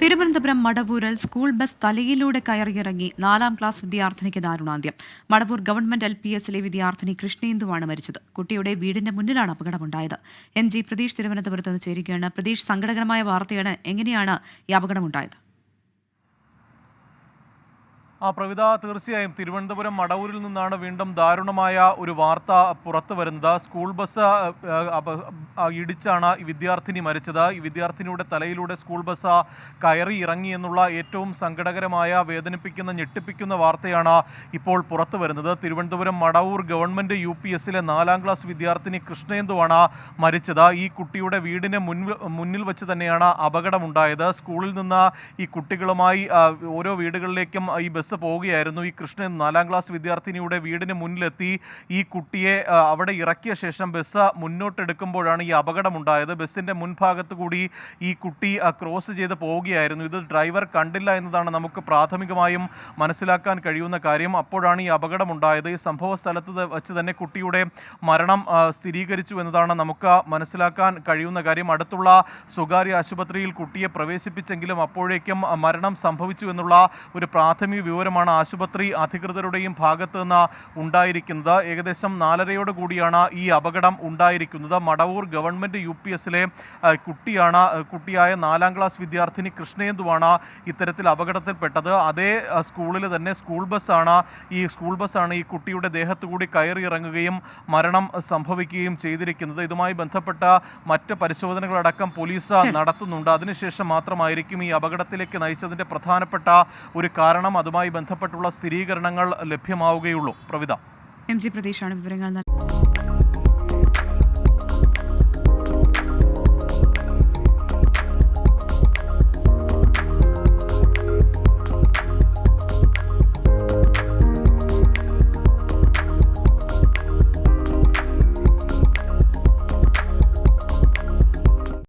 തിരുവനന്തപുരം മടവൂരിൽ school bus തലയിലൂടെ കയറിയിറങ്ങി നാലാം ക്ലാസ് വിദ്യാർത്ഥിനിക്ക് ദാരുണാന്ത്യം. മടവൂർ ഗവൺമെന്റ് എൽ പി എസിലെ വിദ്യാർത്ഥിനി കൃഷ്ണേന്ദുവാണ് മരിച്ചത്. കുട്ടിയുടെ വീടിന്റെ മുന്നിലാണ് അപകടമുണ്ടായത്. എം ജി പ്രതീഷ് തിരുവനന്തപുരത്ത് നിന്ന് ചേരുകയാണ്. പ്രതീഷ് സങ്കടകരമായ വാർത്തയാണ് എങ്ങനെയാണ് ഈ അപകടമുണ്ടായത്? ആ പ്രവിത തീർച്ചയായും തിരുവനന്തപുരം മടവൂരിൽ നിന്നാണ് വീണ്ടും ദാരുണമായ ഒരു വാർത്ത പുറത്തു വരുന്നത്. സ്കൂൾ ബസ് ഇടിച്ചാണ് ഈ വിദ്യാർത്ഥിനി മരിച്ചത്. ഈ വിദ്യാർത്ഥിനിയുടെ തലയിലൂടെ സ്കൂൾ ബസ് കയറി ഇറങ്ങി എന്നുള്ള ഏറ്റവും സങ്കടകരമായ വേദനിപ്പിക്കുന്ന ഞെട്ടിപ്പിക്കുന്ന വാർത്തയാണ് ഇപ്പോൾ പുറത്തു വരുന്നത്. Thiruvananthapuram Madavoor government U P എസിലെ നാലാം ക്ലാസ് വിദ്യാർത്ഥിനി കൃഷ്ണേന്ദുവാണ് മരിച്ചത്. ഈ കുട്ടിയുടെ വീടിന് മുൻ മുന്നിൽ വെച്ച് തന്നെയാണ് അപകടമുണ്ടായത്. സ്കൂളിൽ നിന്ന് ഈ കുട്ടികളുമായി ഓരോ വീടുകളിലേക്കും ഈ ബസ് പോവുകയായിരുന്നു. ഈ കൃഷ്ണൻ നാലാം ക്ലാസ് വിദ്യാർത്ഥിനിയുടെ വീടിന് മുന്നിലെത്തി. ഈ കുട്ടിയെ അവിടെ ഇറക്കിയ ശേഷം ബസ് മുന്നോട്ടെടുക്കുമ്പോഴാണ് ഈ അപകടമുണ്ടായത്. ബസ്സിന്റെ മുൻഭാഗത്ത് കൂടി ഈ കുട്ടി ക്രോസ് ചെയ്ത് പോവുകയായിരുന്നു. ഇത് ഡ്രൈവർ കണ്ടില്ല എന്നതാണ് നമുക്ക് പ്രാഥമികമായും മനസ്സിലാക്കാൻ കഴിയുന്ന കാര്യം. അപ്പോഴാണ് ഈ അപകടമുണ്ടായത്. ഈ സംഭവ സ്ഥലത്ത് വെച്ച് തന്നെ കുട്ടിയുടെ മരണം സ്ഥിരീകരിച്ചു എന്നതാണ് നമുക്ക് മനസ്സിലാക്കാൻ കഴിയുന്ന കാര്യം. അടുത്തുള്ള സ്വകാര്യ ആശുപത്രിയിൽ കുട്ടിയെ പ്രവേശിപ്പിച്ചെങ്കിലും അപ്പോഴേക്കും മരണം സംഭവിച്ചു എന്നുള്ള ഒരു പ്രാഥമിക വിവരമാണ് ആശുപത്രി അധികൃതരുടെയും ഭാഗത്തു നിന്ന് ഉണ്ടായിരിക്കുന്നത്. ഏകദേശം നാലരയോട് കൂടിയാണ് ഈ അപകടം ഉണ്ടായിരിക്കുന്നത്. മടവൂർ ഗവൺമെന്റ് യു പി എസിലെ കുട്ടിയാണ് കുട്ടിയായ നാലാം ക്ലാസ് വിദ്യാർത്ഥിനി കൃഷ്ണേന്ദുവാണ് ഇത്തരത്തിൽ അപകടത്തിൽപ്പെട്ടത്. അതേ സ്കൂളിൽ തന്നെ സ്കൂൾ ബസ്സാണ് ഈ സ്കൂൾ ബസ്സാണ് ഈ കുട്ടിയുടെ ദേഹത്തു കൂടി കയറിയിറങ്ങുകയും മരണം സംഭവിക്കുകയും ചെയ്തിരിക്കുന്നത്. ഇതുമായി ബന്ധപ്പെട്ട മറ്റ് പരിശോധനകളടക്കം പോലീസ് നടത്തുന്നുണ്ട്. അതിനുശേഷം മാത്രമായിരിക്കും ഈ അപകടത്തിലേക്ക് നയിച്ചതിന്റെ പ്രധാനപ്പെട്ട ഒരു കാരണം. അതുമായി ഇതുമായി ബന്ധപ്പെട്ടുള്ള സ്ഥിരീകരണങ്ങൾ ലഭ്യമാവുകയുള്ളൂ. പ്രവിത. എം സി പ്രതീഷാണ് വിവരങ്ങൾ നൽകുന്നത്